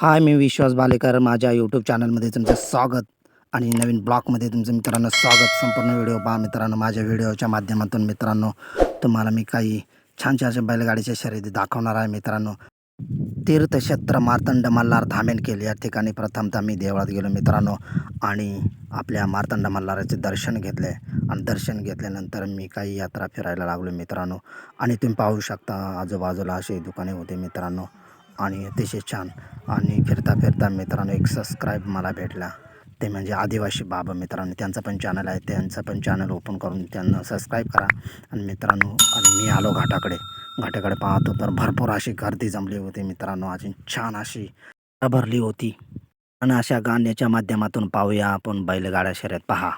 हाय मी विश्वास बालेकर. माझ्या यूट्यूब चॅनलमध्ये तुमचं स्वागत आणि नवीन ब्लॉगमध्ये तुमचं मित्रांनो स्वागत. संपूर्ण व्हिडिओ पहा मित्रांनो. माझ्या व्हिडिओच्या माध्यमातून मित्रांनो तुम्हाला मी काही छान छान अशा बैलगाडीच्या शर्यती दाखवणार आहे मित्रांनो. तीर्थक्षेत्र मार्तंड मल्हार धामेनकेल या ठिकाणी प्रथमतः मी देवळात गेलो मित्रांनो आणि आपल्या मार्तंड मल्हाराचे दर्शन घेतले. आणि दर्शन घेतल्यानंतर मी काही यात्रा फिरायला लागलो मित्रांनो. आणि तुम्ही पाहू शकता आजूबाजूला अशी दुकाने होते मित्रांनो. आणि अतिशय छान. आणि फिरता फिरता मित्रांनो एक सबस्क्राईब मला भेटला. ते म्हणजे आदिवासी बाबा मित्रांनो त्यांचं पण चॅनल आहे. त्यांचं पण चॅनल ओपन करून त्यांना सबस्क्राईब करा. आणि मित्रांनो आणि मी आलो घाटाकडे. घाटाकडे पाहतो तर भरपूर अशी गर्दी जमली होती मित्रांनो. अजून छान अशी भरली होती. आणि अशा गाण्याच्या माध्यमातून पाहूया आपण बैलगाड्या शर्यत. पहा.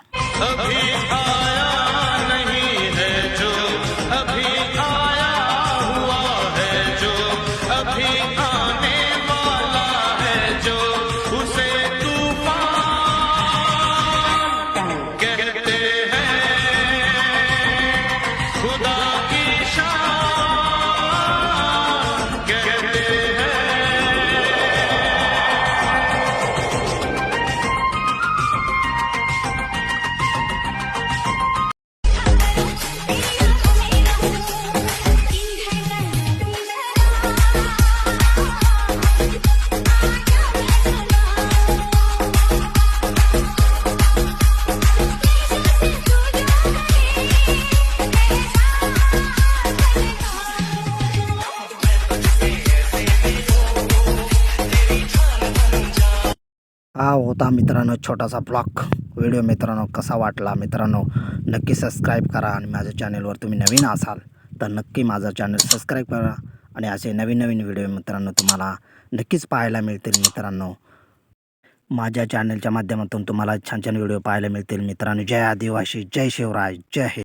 हा होता मित्रांनो छोटासा ब्लॉग. व्हिडिओ मित्रांनो कसा वाटला? मित्रांनो नक्की सबस्क्राईब करा आणि माझ्या चॅनलवर तुम्ही नवीन असाल तर नक्की माझं चॅनल सबस्क्राईब करा. आणि असे नवीन नवीन व्हिडिओ मित्रांनो तुम्हाला नक्कीच पाहायला मिळतील मित्रांनो. माझ्या चॅनलच्या माध्यमातून तुम्हाला छान छान व्हिडिओ पाहायला मिळतील मित्रांनो. जय आदिवासी जय शिवराय जय हिंद.